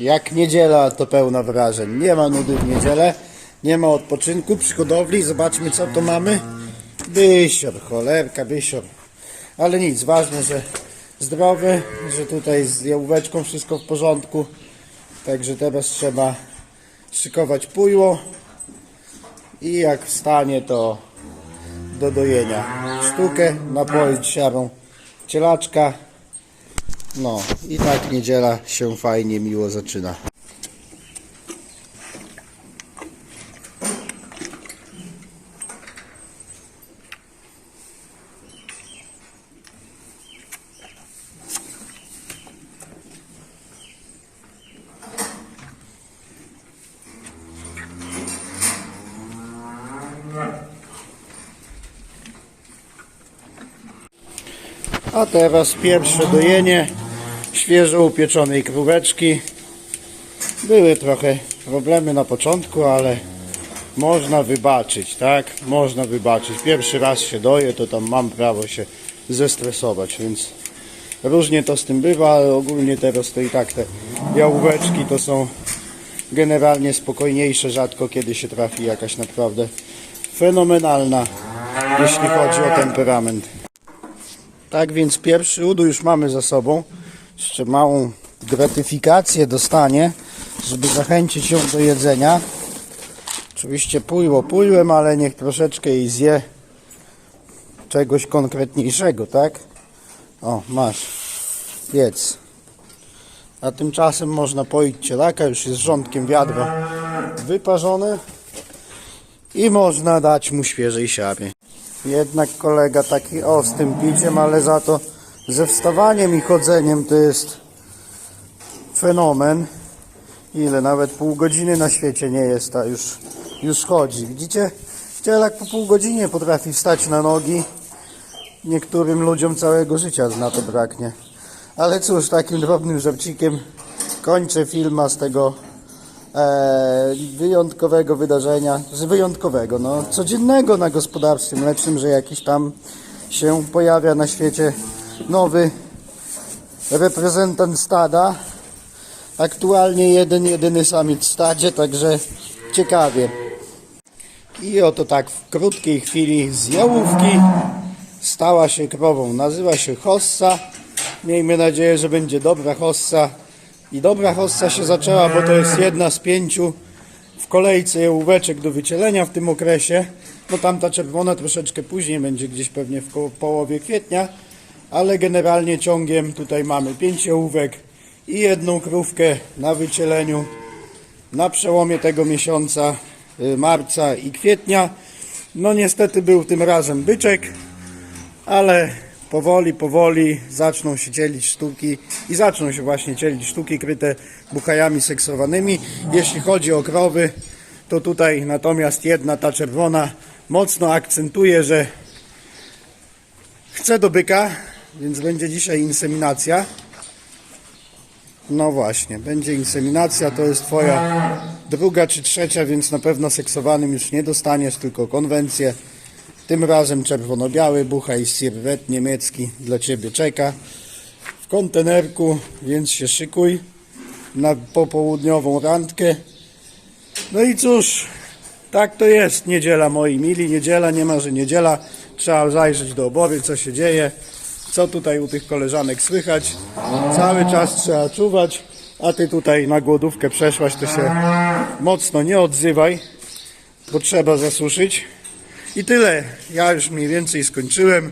Jak niedziela to pełna wrażeń. Nie ma nudy w niedzielę, nie ma odpoczynku przy hodowli. Zobaczmy co tu mamy. Bysior, cholerka, bysior. Ale nic, ważne, że zdrowy, że tutaj z jałóweczką wszystko w porządku. Także teraz trzeba szykować pujło i jak wstanie to do dojenia sztukę, napoić siarą cielaczka. No i tak niedziela się fajnie, miło zaczyna. A teraz pierwsze dojenie świeżo upieczonej króweczki. Były trochę problemy na początku, ale można wybaczyć, tak? Można wybaczyć. Pierwszy raz się doję, to tam mam prawo się zestresować, więc różnie to z tym bywa, ale ogólnie teraz to i tak te jałóweczki to są generalnie spokojniejsze, rzadko kiedy się trafi jakaś naprawdę fenomenalna, jeśli chodzi o temperament. Tak więc pierwszy udój już mamy za sobą. Jeszcze małą gratyfikację dostanie, żeby zachęcić ją do jedzenia. Oczywiście pujło pujłem, ale niech troszeczkę jej zje czegoś konkretniejszego, tak? O, masz. Jedz. A tymczasem można poić cielaka, już jest rządkiem wiadro wyparzone i można dać mu świeżej siary. Jednak kolega taki o z tym piciem, ale za to ze wstawaniem i chodzeniem to jest fenomen. Ile nawet pół godziny na świecie nie jest, a już, już chodzi. Widzicie? Cielak po pół godzinie potrafi wstać na nogi. Niektórym ludziom całego życia na to braknie. Ale cóż, takim drobnym żarcikiem kończę filma z tego e, wyjątkowego wydarzenia, z wyjątkowego, no codziennego na gospodarstwie mlecznym, że jakiś tam się pojawia na świecie nowy reprezentant stada. Aktualnie jeden, jedyny samiec w stadzie, także ciekawie. I oto tak w krótkiej chwili z jałówki stała się krową. Nazywa się Hossa. Miejmy nadzieję, że będzie dobra Hossa. I dobra Hossa się zaczęła, bo to jest jedna z pięciu w kolejce jałóweczek do wycielenia w tym okresie. No tamta czerwona troszeczkę później będzie gdzieś pewnie w połowie kwietnia. Ale generalnie ciągiem tutaj mamy pięć jałówek i jedną krówkę na wycieleniu na przełomie tego miesiąca y, marca i kwietnia. No niestety był tym razem byczek, ale powoli, powoli zaczną się cielić sztuki i zaczną się właśnie cielić sztuki kryte buchajami seksowanymi. Jeśli chodzi o krowy, to tutaj natomiast jedna, ta czerwona, mocno akcentuje, że chce do byka, więc będzie dzisiaj inseminacja. No właśnie, będzie inseminacja, to jest twoja druga czy trzecia, więc na pewno seksowanym już nie dostaniesz, tylko konwencję. Tym razem czerwono-biały, buchaj sirwet niemiecki dla ciebie czeka w kontenerku, więc się szykuj na popołudniową randkę. No i cóż, tak to jest niedziela moi mili, niedziela, nie ma, że niedziela. Trzeba zajrzeć do obory, co się dzieje, co tutaj u tych koleżanek słychać. Cały czas trzeba czuwać, a ty tutaj na głodówkę przeszłaś, to się mocno nie odzywaj, bo trzeba zasuszyć. I tyle. Ja już mniej więcej skończyłem.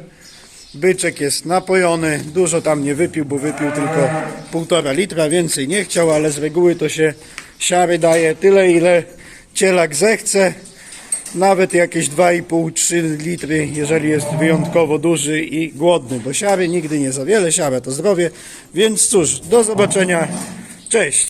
Byczek jest napojony, dużo tam nie wypił, bo wypił tylko półtora litra, więcej nie chciał, ale z reguły to się siary daje tyle, ile cielak zechce. Nawet jakieś 2,5-3 litry, jeżeli jest wyjątkowo duży i głodny, bo siary nigdy nie za wiele, siara to zdrowie. Więc cóż, do zobaczenia. Cześć!